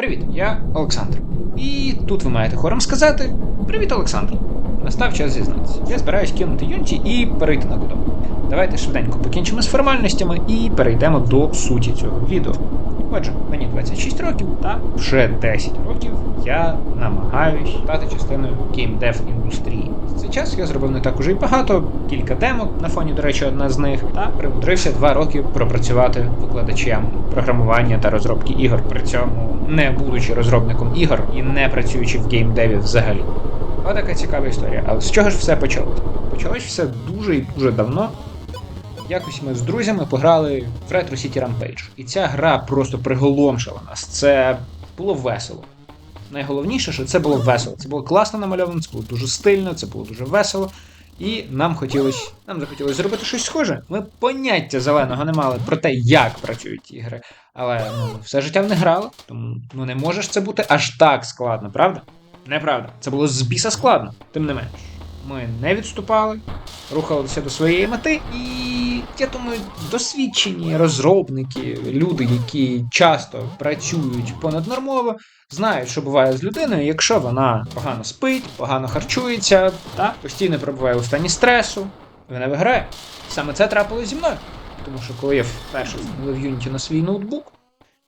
Привіт, я Олександр. І тут ви маєте хором сказати Привіт, Олександр. Настав час зізнатися. Я збираюсь кинути Юніті і перейти на Godot. Давайте швиденько покінчимо з формальностями і перейдемо до суті цього відео. Отже, мені 26 років, та вже 10 років я намагаюсь стати частиною геймдев індустрії. Цей час я зробив не так уже й багато, кілька демок, на фоні, до речі, одна з них, та примудрився два роки пропрацювати викладачем програмування та розробки ігор, при цьому не будучи розробником ігор і не працюючи в геймдеві взагалі. Ось така цікава історія. Але з чого ж все почалося? Почалось все дуже і дуже давно. Якось ми з друзями пограли в Retro City Rampage. І ця гра просто приголомшила нас. Це було весело. Найголовніше, що це було весело. Це було класно намальовано, це було дуже стильно, це було дуже весело. І нам хотілося нам захотілося зробити щось схоже. Ми поняття зеленого не мали про те, як працюють ігри. Але ну, все життя в не грали, тому ну не можеш це бути аж так складно, правда? Неправда. Це було з біса складно, тим не менш. Ми не відступали, рухалися до своєї мети, і я думаю, досвідчені розробники, люди, які часто працюють понаднормово, знають, що буває з людиною, якщо вона погано спить, погано харчується, та постійно перебуває у стані стресу, вона виграє. Саме це трапилось зі мною. Тому що коли я вперше встановив Unity на свій ноутбук,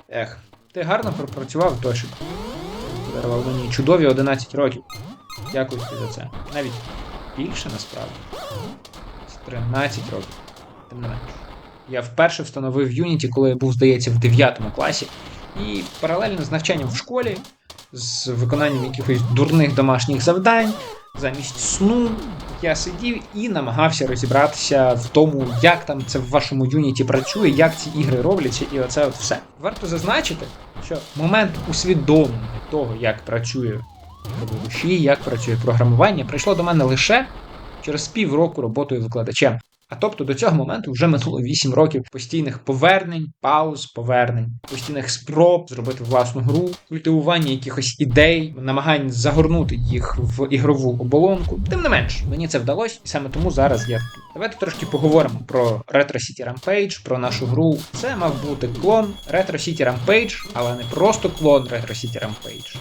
ех, ти гарно пропрацював точно. Подарував мені чудові 11 років. Дякую тобі за це. Навіть більше насправді. З 13 років. Тим не менш. Я вперше встановив Unity, коли я був, здається, в 9 класі. І паралельно з навчанням в школі, з виконанням якихось дурних домашніх завдань, замість сну, я сидів і намагався розібратися в тому, як там це в вашому Unity працює, як ці ігри робляться, і оце от все. Варто зазначити, що момент усвідомлення того, як працює душі, як працює програмування, прийшло до мене лише через півроку роботою викладачем. А тобто до цього моменту вже минуло 8 років постійних повернень, пауз, повернень, постійних спроб зробити власну гру, культивування якихось ідей, намагань загорнути їх в ігрову оболонку. Тим не менш, мені це вдалося, і саме тому зараз я тут. Давайте трошки поговоримо про Retro City Rampage, про нашу гру. Це мав бути клон Retro City Rampage, але не просто клон Retro City Rampage.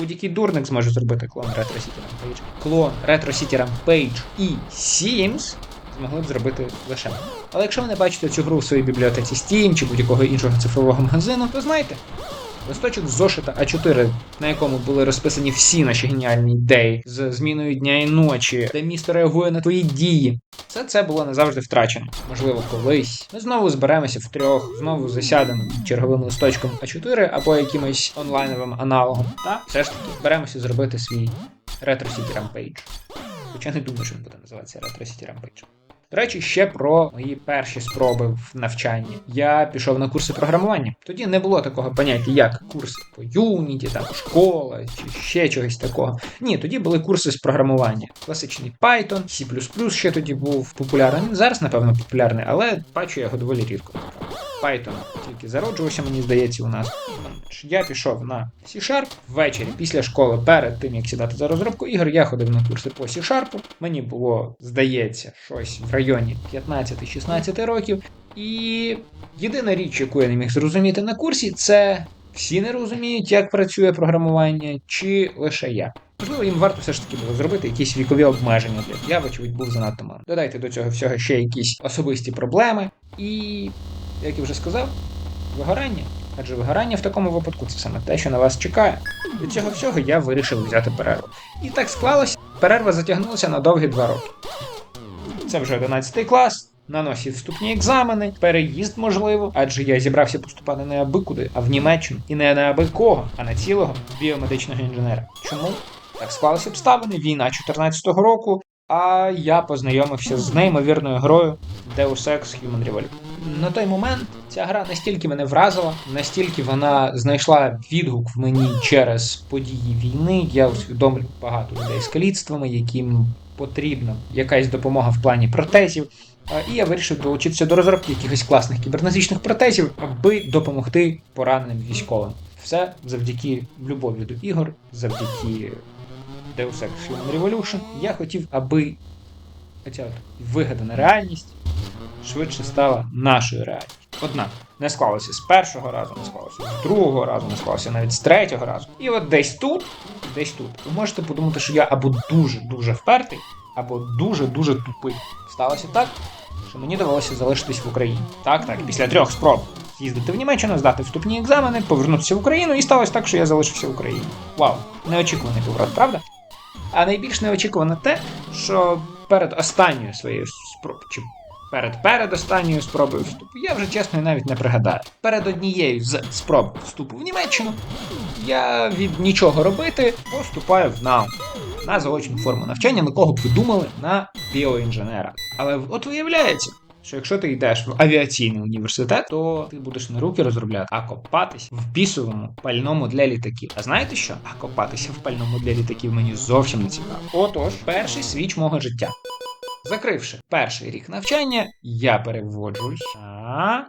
Будь-який дурник зможе зробити клон Retro City Rampage. Клон Retro City Rampage і Sims змогли б зробити лише. Але якщо ви не бачите цю гру в своїй бібліотеці Steam чи будь-якого іншого цифрового магазину, то знайте. Листочок зошита А4, на якому були розписані всі наші геніальні ідеї з зміною дня і ночі, де місто реагує на твої дії. Все це було назавжди втрачено. Можливо, колись. Ми знову зберемося втрьох, знову засядемо черговим листочком А4 або якимось онлайновим аналогом. Та все ж таки беремося зробити свій Retro City Rampage. Хоча не думаю, що він буде називатися Retro City Rampage. До речі, ще про мої перші спроби в навчанні. Я пішов на курси програмування. Тоді не було такого поняття, як курси по юніті, там школа чи ще чогось такого. Ні, тоді були курси з програмування. Класичний Python, C++ ще тоді був популярний. Зараз, напевно, популярний, але бачу я його доволі рідко. Python тільки зароджувався, мені здається, у нас. Я пішов на C-Sharp ввечері після школи, перед тим як сідати за розробку ігор, я ходив на курси по C-Sharp. Мені було, здається, щось в районі 15-16 років. І єдина річ, яку я не міг зрозуміти на курсі, це всі не розуміють, як працює програмування, чи лише я. Можливо, їм варто все ж таки було зробити якісь вікові обмеження для я, вочевидь, був занадто мало. Додайте до цього всього ще якісь особисті проблеми. І, як я вже сказав, вигорання. Адже вигорання в такому випадку це саме те, що на вас чекає. Від цього всього я вирішив взяти перерву. І так склалося, перерва затягнулася на довгі два роки. Це вже 11 клас, на носі вступні екзамени, переїзд можливо, адже я зібрався поступати не аби куди, а в Німеччину. І не на аби кого, а на цілого біомедичного інженера. Чому? Так склалися обставини, війна 14-го року, а я познайомився з неймовірною грою Deus Ex Human Revolution. На той момент ця гра настільки мене вразила, настільки вона знайшла відгук в мені через події війни. Я усвідомлюю багато людей з каліцтвами, яким потрібна якась допомога в плані протезів. І я вирішив долучитися до розробки якихось класних кібернетичних протезів, аби допомогти пораненим військовим. Все завдяки любові до ігор, завдяки Deus Ex Human Revolution. Я хотів, аби ця вигадана реальність швидше стала нашою реальністю. Однак, Не склалося з першого разу, не склалося з другого разу, не склалося навіть з третього разу. І от десь тут, десь тут, ви можете подумати, що я або дуже-дуже впертий, або дуже-дуже тупий. Сталося так, що мені довелося залишитись в Україні. Так, так, після трьох спроб з'їздити в Німеччину, здати вступні екзамени, повернутися в Україну, і сталося так, що я залишився в Україні. Вау, неочікуваний поворот, правда? А найбільш неочікувано те, що перед останньою своєю спробою, чи перед передостанньою спробою вступу, я вже чесно навіть не пригадаю. Перед однією з спроб вступу в Німеччину я від нічого робити поступаю в НАУ на заочну форму навчання, на кого б ви думали, на біоінженера. Але от виявляється. Що якщо ти йдеш в авіаційний університет, то ти будеш не руки розробляти, а копатись в бісовому пальному для літаків. А знаєте що? А копатися в пальному для літаків мені зовсім не цікаво. Отож, перший свіч мого життя. Закривши перший рік навчання, я переводжусь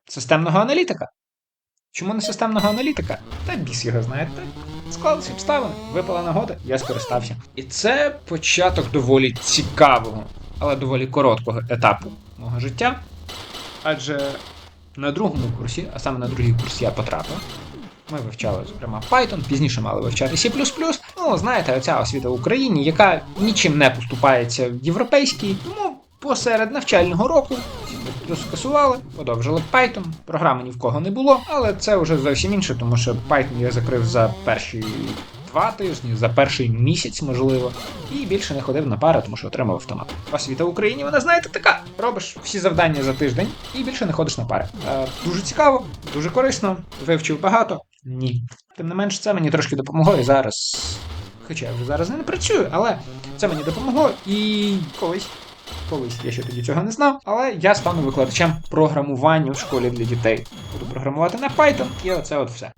системного аналітика. Чому не системного аналітика? Та біс його знаєте. Склалися обставини, випала нагода, я скористався. І це початок доволі цікавого, але доволі короткого етапу мого життя. Адже на другому курсі, а саме на другий курс я потрапив. Ми вивчали, зокрема, Python, пізніше мали вивчати C. Ну, знаєте, оця освіта в Україні, яка нічим не поступається в європейській, тому посеред навчального року скасували, подовжили Python. Програми ні в кого не було, але це вже зовсім інше, тому що Python я закрив за перші два тижні, за перший місяць, можливо, і більше не ходив на пари, тому що отримав автомат. Освіта в Україні, вона знаєте, така. Робиш всі завдання за тиждень і більше не ходиш на пари. Е, дуже цікаво, дуже корисно. Вивчив багато. Ні. Тим не менш, це мені трошки допомогло і зараз. Хоча я вже зараз не працюю, але це мені допомогло і колись. Колись я ще тоді цього не знав, але я стану викладачем програмування в школі для дітей. Буду програмувати на Python, і оце от все.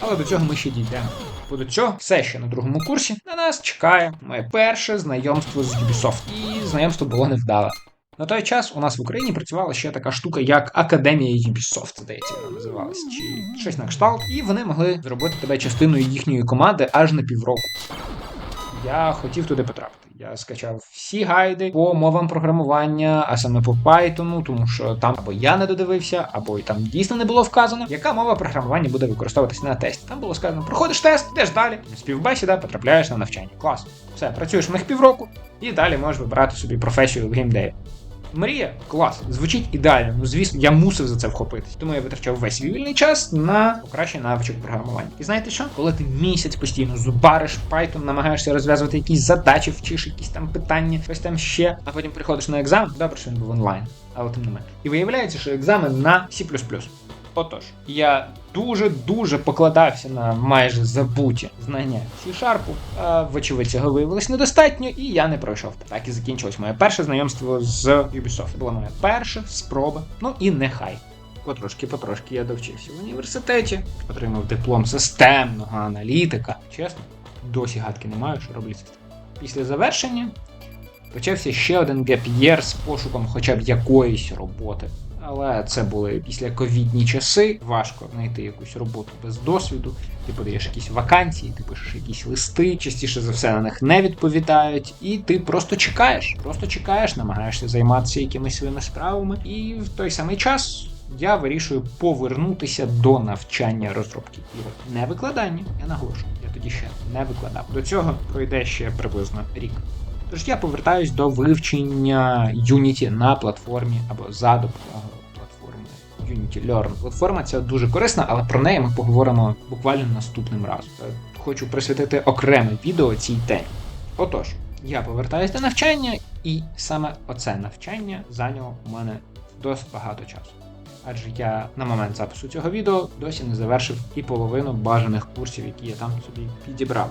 Але до цього ми ще дійдемо. Бо до цього все ще на другому курсі на нас чекає моє перше знайомство з Ubisoft. І знайомство було невдале. На той час у нас в Україні працювала ще така штука, як Академія Ubisoft, здається, вона називалась, чи щось на кшталт, і вони могли зробити тебе частиною їхньої команди аж на півроку. Я хотів туди потрапити. Я скачав всі гайди по мовам програмування, а саме по Python, тому що там або я не додивився, або і там дійсно не було вказано, яка мова програмування буде використовуватися на тесті. Там було сказано, проходиш тест, йдеш далі, співбесіда, потрапляєш на навчання. Клас. Все, працюєш в них півроку, і далі можеш вибирати собі професію в геймдеві. Мрія, клас, звучить ідеально. Ну звісно, я мусив за це вхопитись. Тому я витрачав весь вільний час на покращення навичок програмування. І знаєте що? Коли ти місяць постійно зубариш Python, намагаєшся розв'язувати якісь задачі, вчиш якісь там питання, щось там ще, а потім приходиш на екзамен, добре, що він був онлайн, але тим не менше. І виявляється, що екзамен на C++. Отож, я дуже-дуже покладався на майже забуті знання C-Sharp, а вочевидь цього виявилось недостатньо, і я не пройшов. Так і закінчилось моє перше знайомство з Ubisoft. Це була моя перша спроба. Ну і нехай. Потрошки-потрошки я довчився в університеті, отримав диплом системного аналітика. Чесно, досі гадки не маю, що роблю. Після завершення почався ще один геп'єр з пошуком хоча б якоїсь роботи. Але це були після ковідні часи. Важко знайти якусь роботу без досвіду. Ти подаєш якісь вакансії, ти пишеш якісь листи, частіше за все на них не відповідають, і ти просто чекаєш. Просто чекаєш, намагаєшся займатися якимись своїми справами. І в той самий час я вирішую повернутися до навчання розробки ігор. Не викладання, я наголошую. Я тоді ще не викладав. До цього пройде ще приблизно рік. Тож я повертаюсь до вивчення Unity на платформі або за допомогою Unity Learn. Платформа ця дуже корисна, але про неї ми поговоримо буквально наступним разом. Хочу присвятити окреме відео цій темі. Отож, я повертаюсь до навчання, і саме оце навчання зайняло у мене досить багато часу. Адже я на момент запису цього відео досі не завершив і половину бажаних курсів, які я там собі підібрав.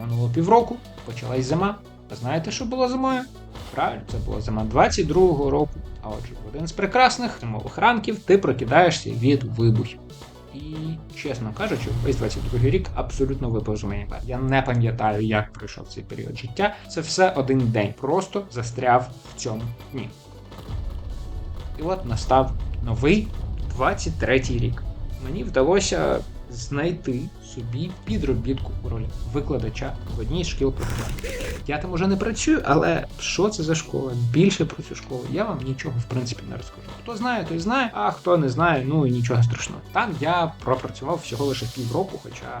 Минуло півроку, почалась зима. А знаєте, що було зимою? Правильно, це була зима 22-го року. А отже, в один з прекрасних зимових ранків ти прокидаєшся від вибухів. І, чесно кажучи, весь 22-й рік абсолютно випав з мені. Я не пам'ятаю, як пройшов цей період життя. Це все один день. Просто застряв в цьому дні. І от настав новий 23-й рік. Мені вдалося знайти собі підробітку у ролі викладача в одній з шкіл програмування. Я там уже не працюю, але що це за школа? Більше про цю школу я вам нічого в принципі не розкажу. Хто знає, той знає, а хто не знає, ну і нічого страшного. Там я пропрацював всього лише півроку, хоча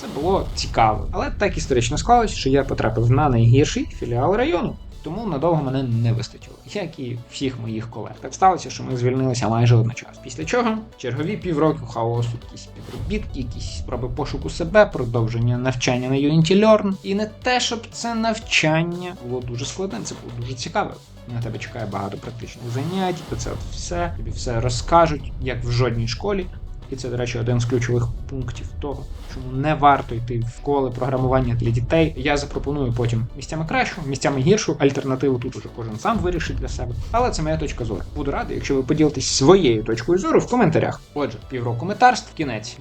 це було цікаво. Але так історично склалось, що я потрапив на найгірший філіал району. Тому надовго мене не вистачило, як і всіх моїх колег. Так сталося, що ми звільнилися майже одночасно. Після чого чергові півроку хаосу, якісь підробітки, якісь спроби пошуку себе, продовження навчання на Unity Learn. І не те, щоб це навчання було дуже складне, це було дуже цікаве. На тебе чекає багато практичних занять, це все, тобі все розкажуть, як в жодній школі. І це, до речі, один з ключових пунктів того, чому не варто йти в школи програмування для дітей. Я запропоную потім місцями кращу, місцями гіршу альтернативу. Тут уже кожен сам вирішить для себе. Але це моя точка зору. Буду радий, якщо ви поділитесь своєю точкою зору в коментарях. Отже, півроку метарств, кінець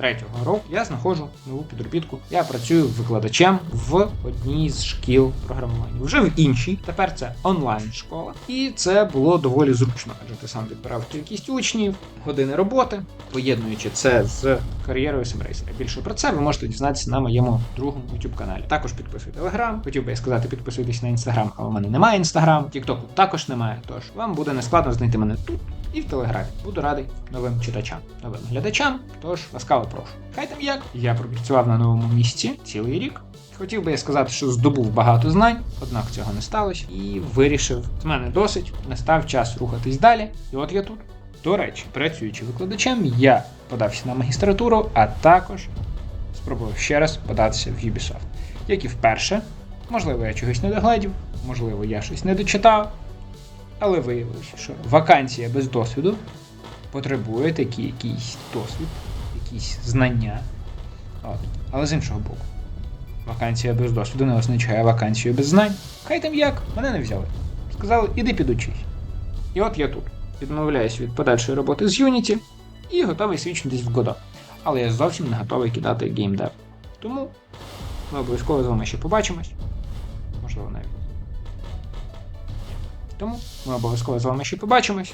23-го року я знаходжу нову підробітку. Я працюю викладачем в одній з шкіл програмування. Вже в іншій. Тепер це онлайн школа, і це було доволі зручно, адже ти сам відбирав кількість учнів, години роботи, поєднуючи це з кар'єрою семрейсера. Більше про це ви можете дізнатися на моєму другому youtube каналі. Також підписуй телеграм. Хотів би я сказати, підписуйтесь на інстаграм, але в мене немає інстаграм. Тіктоку також немає. Тож вам буде нескладно знайти мене тут і в телеграмі. Буду радий новим читачам, новим глядачам. Тож ласкаво прошу. Хай там як. Я пропрацював на новому місці цілий рік. Хотів би я сказати, що здобув багато знань, однак цього не сталося, і вирішив, з мене досить, настав час рухатись далі. І от я тут. До речі, працюючи викладачем, я подався на магістратуру, а також спробував ще раз податися в Ubisoft. Як і вперше, можливо, я чогось не догледів, можливо, я щось не дочитав, але виявилося, що вакансія без досвіду потребує такий якийсь досвід, якісь знання. От. Але з іншого боку, вакансія без досвіду не означає вакансію без знань. Хай там як, мене не взяли. Сказали, іди підучись. І от я тут. Відмовляюсь від подальшої роботи з Unity і готовий свідчитись в Godot. Але я зовсім не готовий кидати геймдев. Тому ми обов'язково з вами ще побачимось. Можливо, навіть. Тому ми обов'язково з вами ще побачимось.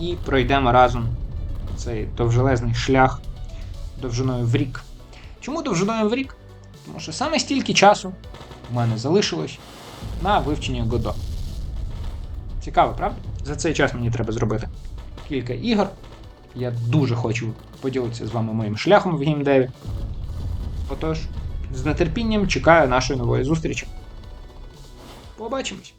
І пройдемо разом цей довжелезний шлях довжиною в рік. Чому довжиною в рік? Тому що саме стільки часу у мене залишилось на вивчення Godot. Цікаво, правда? За цей час мені треба зробити кілька ігор. Я дуже хочу поділитися з вами моїм шляхом в геймдеві. Отож, з нетерпінням чекаю нашої нової зустрічі. Побачимось!